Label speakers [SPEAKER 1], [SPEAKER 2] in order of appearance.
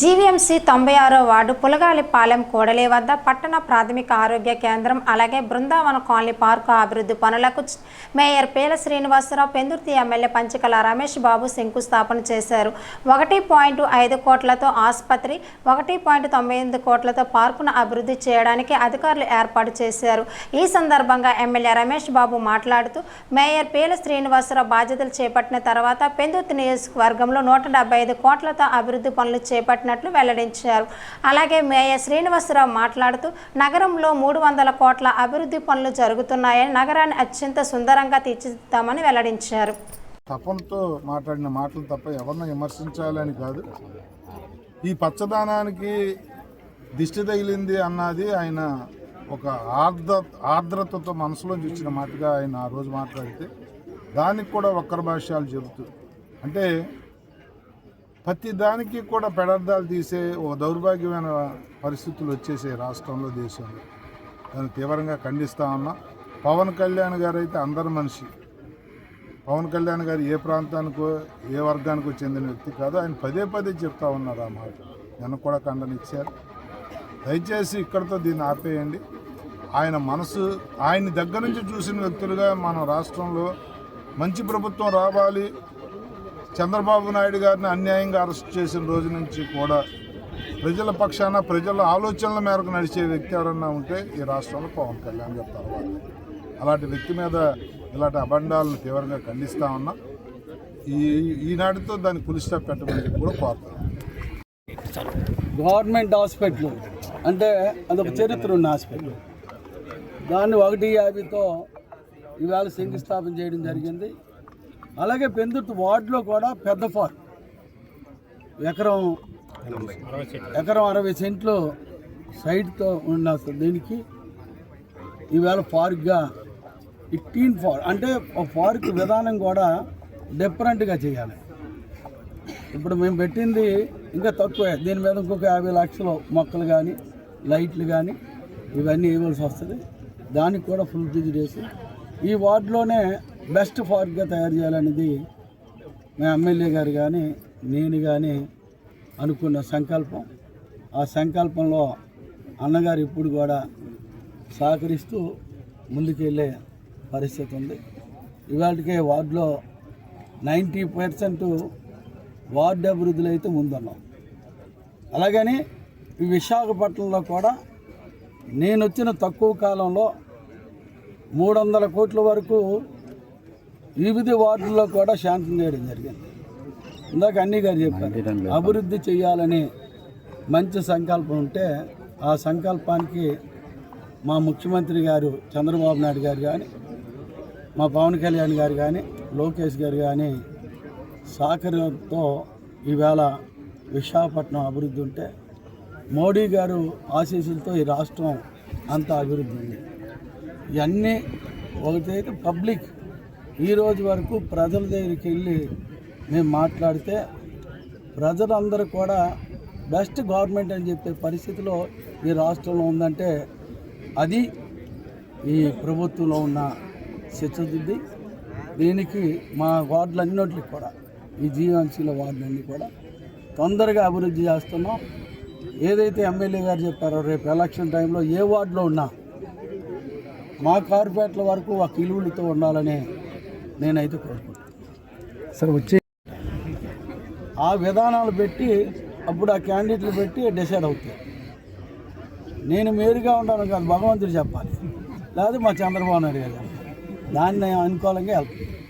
[SPEAKER 1] GVMC తొంభై ఆరో ward పులగాలిపాలెం కోడలి వద్ద పట్టణ ప్రాథమిక ఆరోగ్య కేంద్రం అలాగే బృందావన కాలనీ పార్కు అభివృద్ధి పనులకు మేయర్ పేల శ్రీనివాసరావు పెందుర్తి ఎమ్మెల్యే పంచకల రమేష్ బాబు శంకుస్థాపన చేశారు. ఒకటి పాయింట్ ఐదు కోట్లతో ఆసుపత్రి ఒకటి పాయింట్ తొంభై ఎనిమిది కోట్లతో పార్కును అభివృద్ధి చేయడానికి అధికారులు ఏర్పాటు చేశారు. ఈ సందర్భంగా ఎమ్మెల్యే రమేష్ బాబు మాట్లాడుతూ మేయర్ పేల శ్రీనివాసరావు బాధ్యతలు చేపట్టిన తర్వాత పెందుర్తి నియోజకవర్గంలో నూట డెబ్బై ఐదు కోట్లతో అభివృద్ధి పనులు చేపట్టినట్లు వెల్లడించారు. అలాగే మేయర్ శ్రీనివాసరావు మాట్లాడుతూ నగరంలో మూడు వందల కోట్ల అభివృద్ధి పనులు జరుగుతున్నాయని నగరాన్ని అత్యంత సుందరంగా తీర్చిదిద్దామని వెల్లడించారు.
[SPEAKER 2] తపంతో మాట్లాడిన మాటలు తప్ప ఎవరిని విమర్శించాలని కాదు. ఈ పచ్చదనానికి దిష్టి తగిలింది అన్నది ఆయన ఒక ఆర్ద్ర ఆర్ద్రతతో మనసులోంచి ఇచ్చిన మాటగా ఆయన ఆ రోజు మాట్లాడితే దానికి కూడా ఒక్కరి భాష్యాలు చెబుతూ అంటే ప్రతి దానికి కూడా పెడార్థాలు తీసే ఓ దౌర్భాగ్యమైన పరిస్థితులు వచ్చేసే రాష్ట్రంలో దేశంలో. దాన్ని తీవ్రంగా ఖండిస్తా ఉన్నా. పవన్ కళ్యాణ్ గారు అయితే అందరి మనిషి. పవన్ కళ్యాణ్ గారు ఏ ప్రాంతానికో ఏ వర్గానికో చెందిన వ్యక్తి కాదు ఆయన పదే పదే చెప్తా ఉన్నారు ఆ మాట. నన్ను కూడా ఖండనిచ్చారు. దయచేసి ఇక్కడితో దీన్ని ఆపేయండి. ఆయన మనసు ఆయన దగ్గర నుంచి చూసిన వ్యక్తులుగా మన రాష్ట్రంలో మంచి ప్రభుత్వం రావాలి. చంద్రబాబు నాయుడు గారిని అన్యాయంగా అరెస్ట్ చేసిన రోజు నుంచి కూడా ప్రజల పక్షాన ప్రజల ఆలోచనల మేరకు నడిచే వ్యక్తి ఎవరన్నా ఉంటే ఈ రాష్ట్రంలో పవన్ కళ్యాణ్ చెప్తారు తర్వాత. అలాంటి వ్యక్తి మీద ఇలాంటి అబండాలను తీవ్రంగా ఖండిస్తా ఉన్నా. ఈ ఈనాటితో దాన్ని పులి పెట్టమని కూడా కోరుతాను
[SPEAKER 3] గవర్నమెంట్ హాస్పిటల్ అంటే అదొక చరిత్ర ఉన్న హాస్పిటల్. దాన్ని ఒకటి యాభైతో ఈవేళ శంకుస్థాపన చేయడం జరిగింది. అలాగే పెందుర్తి వార్డులో కూడా పెద్ద పార్క్ ఎకరం ఎకరం అరవై సెంట్లు సైడ్తో ఉన్న దీనికి ఈవేళ పార్క్గా ఈ టీన్ పార్క్ అంటే ఒక పార్క్ విధానం కూడా డిఫరెంట్గా చేయాలి. ఇప్పుడు మేము పెట్టింది ఇంకా తక్కువే. దీని మీద ఇంకొక యాభై లక్షలు మొక్కలు కానీ లైట్లు కానీ ఇవన్నీ ఇవ్వాల్సి వస్తుంది. దానికి కూడా ఫుల్ ఫిజ్ చేసి ఈ వార్డులోనే బెస్ట్ పార్క్గా తయారు చేయాలనేది మా ఎమ్మెల్యే గారు కానీ నేను కానీ అనుకున్న సంకల్పం. ఆ సంకల్పంలో అన్నగారు ఇప్పుడు కూడా సహకరిస్తూ ముందుకెళ్ళే పరిస్థితి ఉంది. ఇవాళకే వార్డులో నైంటీ పర్సెంట్ వార్డు అభివృద్ధిలో అయితే ముందున్నాం. అలాగని ఈ విశాఖపట్నంలో కూడా నేను వచ్చిన తక్కువ కాలంలో మూడు వందల కోట్ల వరకు వివిధ వార్డుల్లో కూడా శాంతం చేయడం జరిగింది. ఇందాక అన్నీ గారు చెప్పారు అభివృద్ధి చేయాలని మంచి సంకల్పం ఉంటే ఆ సంకల్పానికి మా ముఖ్యమంత్రి గారు చంద్రబాబు నాయుడు గారు కానీ మా పవన్ కళ్యాణ్ గారు కానీ లోకేష్ గారు కానీ సహకారంతో ఈవేళ విశాఖపట్నం అభివృద్ధి ఉంటే మోడీ గారు ఆశీస్సులతో ఈ రాష్ట్రం అంతా అభివృద్ధి ఉంది. ఇవన్నీ ఒకటైతే పబ్లిక్ ఈరోజు వరకు ప్రజల దగ్గరికి వెళ్ళి మేము మాట్లాడితే ప్రజలందరూ కూడా బెస్ట్ గవర్నమెంట్ అని చెప్పే పరిస్థితిలో ఈ రాష్ట్రంలో ఉందంటే అది ఈ ప్రభుత్వంలో ఉన్న చిత్తశుద్ధి దీనికి మా వార్డులన్నింటికి కూడా ఈ జీవంశీల వార్డులన్నీ కూడా తొందరగా అభివృద్ధి చేస్తున్నాం. ఏదైతే ఎమ్మెల్యే గారు చెప్పారో రేపు ఎలక్షన్ టైంలో ఏ వార్డులో ఉన్నా మా కార్పొరేట్ల వరకు ఒక ఇలువులతో ఉండాలనే నేనైతే కోరుకుంటాను
[SPEAKER 4] సార్ వచ్చే
[SPEAKER 3] ఆ విధానాలు పెట్టి అప్పుడు ఆ క్యాండిడేట్లు పెట్టి డిసైడ్ అవుతాయి. నేను మేరుగా ఉంటాను కాదు భగవంతుడు చెప్పాలి. లేదా మా చంద్రబాబు నాయుడు గారు. దాన్ని అనుకూలంగా వెళ్తాను